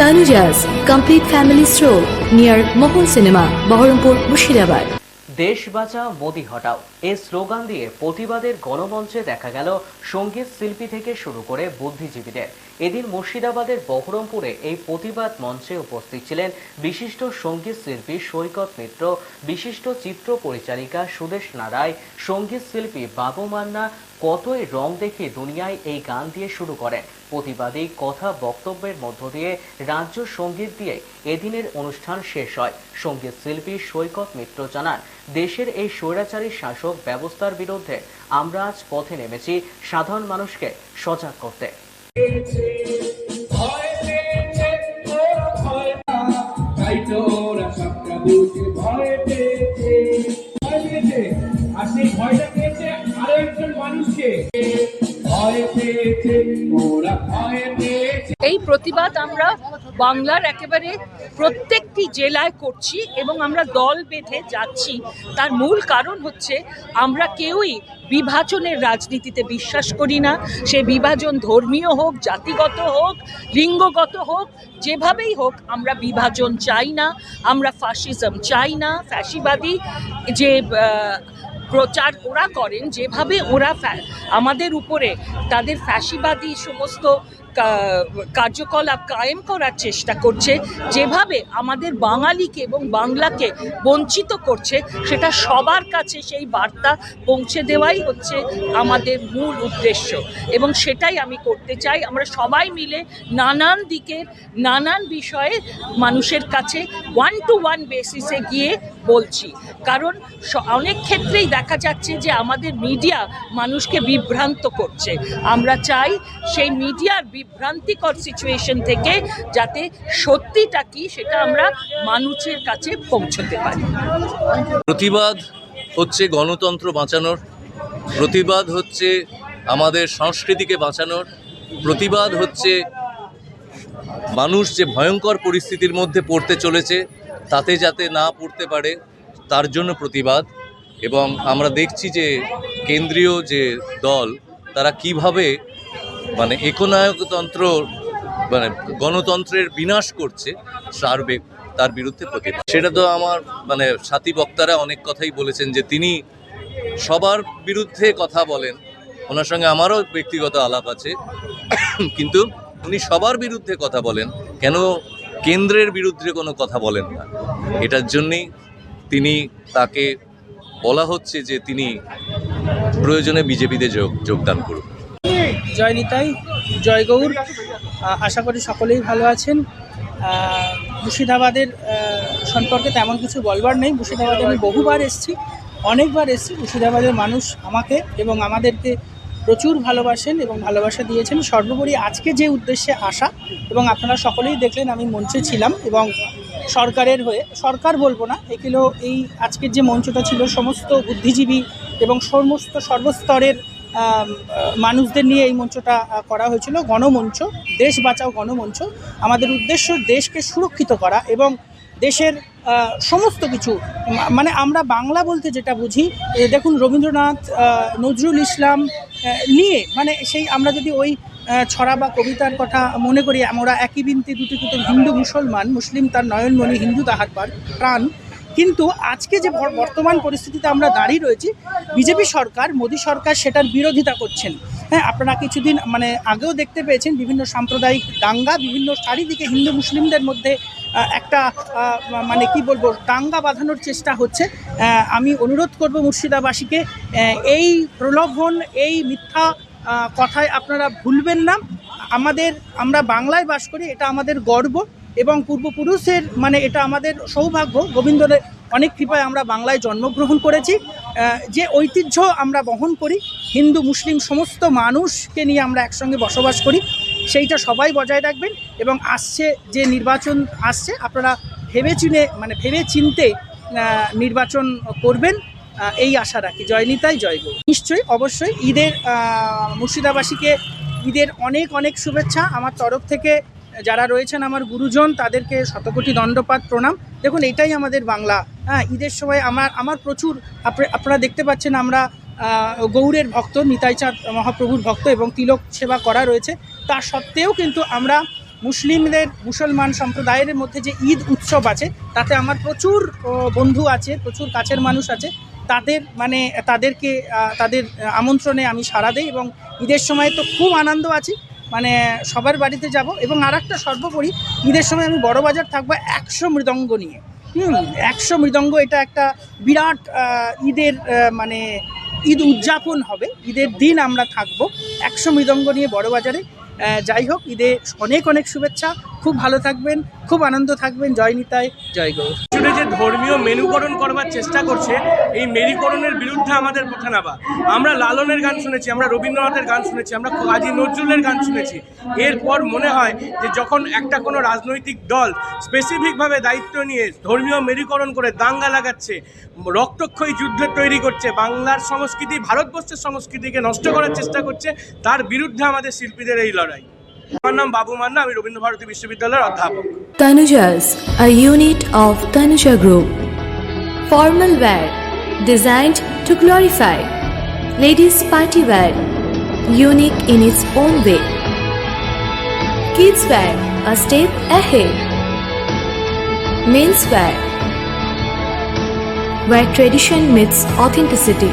Tanuja's complete family store near Mohan cinema Baharampur Murshidabad দেশ বাঁচাও মোদি হটাও। এই স্লোগান দিয়ে প্রতিবাদের গণমঞ্চে দেখা গেল সংগীত শিল্পী থেকে শুরু করে বুদ্ধিজীবীদের। এদিন মুর্শিদাবাদের বহরমপুরে এই প্রতিবাদ মঞ্চে উপস্থিত ছিলেন বিশিষ্ট সংগীত শিল্পী সৈকত মিত্র, বিশিষ্ট চিত্র পরিচালিকা সুদেশ নারায়, সংগীত শিল্পী বাবু মান্না কতই রং দেখে দুনিয়ায় এই গান দিয়ে শুরু করেন। প্রতিবাদী কথা বক্তব্যের মধ্য দিয়ে রাজ্য সংগীত দিয়ে এদিনের অনুষ্ঠান শেষ হয়। সংগীত শিল্পী সৈকত মিত্র জানান, দেশের এই স্বৈরাচারী শাসক ব্যবস্থার বিরুদ্ধে আমরা আজ পথে নেমেছি সাধারণ মানুষকে সজাগ করতে। আর পেয়েছে আরও একজন মানুষকে এই প্রতিবাদ আমরা বাংলার একেবারে প্রত্যেকটি জেলায় করছি এবং আমরা দল বেঁধে যাচ্ছি। তার মূল কারণ হচ্ছে আমরা কেউই বিভাজনের রাজনীতিতে বিশ্বাস করি না। সে বিভাজন ধর্মীয় হোক, জাতিগত হোক, লিঙ্গগত হোক, যেভাবেই হোক, আমরা বিভাজন চাই না। আমরা ফাসিজম চাই না। ফ্যাসিবাদী যে প্রচার ওরা করেন, যেভাবে ওরা আমাদের উপরে তাদের ফ্যাসিবাদী সমস্ত কার্যকলাপ কায়েম করার চেষ্টা করছে, যেভাবে আমাদের বাঙালিকে এবং বাংলাকে বঞ্চিত করছে, সেটা সবার কাছে সেই বার্তা পৌঁছে দেওয়াই হচ্ছে আমাদের মূল উদ্দেশ্য। এবং সেটাই আমি করতে চাই, আমরা সবাই মিলে নানান দিকের, নানান বিষয়ে মানুষের কাছে ওয়ান টু ওয়ান বেসিসে গিয়ে বলছি। কারণ অনেক ক্ষেত্রেই দেখা যাচ্ছে যে আমাদের মিডিয়া মানুষকে বিভ্রান্ত করছে। আমরা চাই সেই মিডিয়ার বিভ্রান্তিকর সিচুয়েশন থেকে যাতে সত্যিটা কি সেটা আমরা মানুষের কাছে পৌঁছতে পারি। প্রতিবাদ হচ্ছে গণতন্ত্র বাঁচানোর, প্রতিবাদ হচ্ছে আমাদের সংস্কৃতিকে বাঁচানোর, প্রতিবাদ হচ্ছে মানুষ যে ভয়ঙ্কর পরিস্থিতির মধ্যে পড়তে চলেছে তাতে যাতে না পড়তে পারে, তার জন্য প্রতিবাদ। এবং আমরা দেখছি যে কেন্দ্রীয় যে দল, তারা কীভাবে মানে একনায়কতন্ত্র মানে গণতন্ত্রের বিনাশ করছে তার বে- তার বিরুদ্ধে প্রতিবাদ। সেটা তো আমার মানে সাথী বক্তারা অনেক কথাই বলেছেন যে তিনি সবার বিরুদ্ধে কথা বলেন। ওনার সঙ্গে আমারও ব্যক্তিগত আলাপ আছে। কিন্তু উনি সবার বিরুদ্ধে কথা বলেন। কেন কেন্দ্রের বিরুদ্ধে কোনো কথা বলেন না। এটার জন্যেই তিনি তাকে বলা হচ্ছে যে তিনি প্রয়োজনে বিজেপিতে যোগ, যোগদান করুন। জয় নিতাই, জয় গৌর। আশা করি সকলেই ভালো আছেন। মুর্শিদাবাদের সম্পর্কে তেমন কিছু বলবার নেই। মুর্শিদাবাদে আমি বহুবার এসেছি, অনেকবার এসেছি। মুর্শিদাবাদের মানুষ আমাকে এবং আমাদেরকে প্রচুর ভালোবাসেন এবং ভালোবাসা দিয়েছেন। সর্বোপরি আজকে যে উদ্দেশ্যে আসা এবং আপনারা সকলেই দেখলেন আমি মঞ্চে ছিলাম এবং সরকারের হয়ে, সরকার বলব না, এগুলো এই আজকের যে মঞ্চটা ছিল সমস্ত বুদ্ধিজীবী এবং সমস্ত সর্বস্তরের মানুষদের নিয়ে এই মঞ্চটা করা হয়েছিল, গণমঞ্চ, দেশ বাঁচাও গণমঞ্চ। আমাদের উদ্দেশ্য দেশকে সুরক্ষিত করা এবং দেশের সমস্ত কিছু মানে আমরা বাংলা বলতে যেটা বুঝি দেখুন রবীন্দ্রনাথ নজরুল ইসলাম নিয়ে মানে সেই আমরা যদি ওই ছড়া বা কবিতার কথা মনে করি আমরা একই বিনতে দুটি কুতুব হিন্দু মুসলমান, মুসলিম তার নয়নমণি, হিন্দু তাহার পার, প্রাণ। কিন্তু আজকে যে বর্তমান পরিস্থিতিতে আমরা দাঁড়িয়ে রয়েছি, বিজেপি সরকার, মোদী সরকার সেটার বিরোধিতা করছেন। হ্যাঁ আপনারা কিছুদিন মানে আগেও দেখতে পেয়েছেন বিভিন্ন সাম্প্রদায়িক দাঙ্গা, বিভিন্ন চারিদিকে হিন্দু মুসলিমদের মধ্যে একটা মানে কি বলব, দাঙ্গা বাঁধানোর চেষ্টা হচ্ছে। আমি অনুরোধ করব মুর্শিদাবাসীকে এই প্রলোভন, এই মিথ্যা কথায় আপনারা ভুলবেন না। আমাদের, আমরা বাংলায় বাস করি, এটা আমাদের গর্ব এবং পূর্বপুরুষের মানে এটা আমাদের সৌভাগ্য। গোবিন্দদের অনেক কৃপায় আমরা বাংলায় জন্মগ্রহণ করেছি। যে ঐতিহ্য আমরা বহন করি, হিন্দু, মুসলিম সমস্ত মানুষকে নিয়ে আমরা একসঙ্গে বসবাস করি, সেইটা সবাই বজায় রাখবেন এবং আসছে যে নির্বাচন আসছে, আপনারা ভেবে চিনে মানে ভেবে চিনতে নির্বাচন করবেন। এই আশা রাখি। জয় নিতাই, জয় গো। নিশ্চয়ই, অবশ্যই ঈদের মুর্শিদাবাসীকে ঈদের অনেক অনেক শুভেচ্ছা। আমার তরফ থেকে যারা রয়েছেন আমার গুরুজন, তাদেরকে শতকোটি দণ্ডপাত প্রণাম। দেখুন, এটাই আমাদের বাংলা। হ্যাঁ ঈদের সময় আমার আমার প্রচুর আপনি- আপনারা দেখতে পাচ্ছেন আমরা গৌরের ভক্ত নিতাইচাঁদ মহাপ্রভুর ভক্ত এবং তিলক সেবা করা রয়েছে। তা সত্ত্বেও কিন্তু আমরা মুসলিমদের, মুসলমান সম্প্রদায়ের মধ্যে যে ঈদ উৎসব আছে, তাতে আমার প্রচুর বন্ধু আছে, প্রচুর কাছের মানুষ আছে। তাদের মানে তাদেরকে তাদের আমন্ত্রণে আমি সাড়া দিই এবং ঈদের সময় তো খুব আনন্দ আছি। মানে সবার বাড়িতে যাব এবং আর একটা সর্বোপরি, ঈদের সময় আমি বড় বাজার থাকব একশো মৃদঙ্গ নিয়ে। হুম, একশো মৃদঙ্গ এটা একটা বিরাট ঈদের মানে ঈদ উদযাপন হবে। ঈদের দিন আমরা থাকব একশো মৃদঙ্গ নিয়ে বড় বাজারে। যাই হোক ঈদে অনেক অনেক শুভেচ্ছা। খুব ভালো থাকবেন, খুব আনন্দ থাকবেন। জয় নিতাই, জয় গৌর। যে ধর্মীয় মেনুকরণ করবার চেষ্টা করছে, এই মেরিকরণের বিরুদ্ধে আমাদের পথে নামা। আমরা লালনের গান শুনেছি, আমরা রবীন্দ্রনাথের গান শুনেছি, আমরা কাজী নজরুলের গান শুনেছি। এরপর মনে হয় যে যখন একটা কোনো রাজনৈতিক দল স্পেসিফিকভাবে দায়িত্ব নিয়ে ধর্মীয় মেরিকরণ করে দাঙ্গা লাগাচ্ছে, রক্তক্ষয়ী যুদ্ধ তৈরি করছে, বাংলার সংস্কৃতি, ভারতবর্ষের সংস্কৃতিকে নষ্ট করার চেষ্টা করছে, তার বিরুদ্ধে আমাদের শিল্পীদের এই লড়াই। আমার নাম বাবু মান্না আমি রবীন্দ্র ভারতী বিশ্ববিদ্যালয়ের অধ্যাপক Tanujas, a unit of Tanuja Group. Formal wear, designed to glorify. Ladies party wear, unique in its own way. Kids wear, a step ahead. Men's wear, where tradition meets authenticity.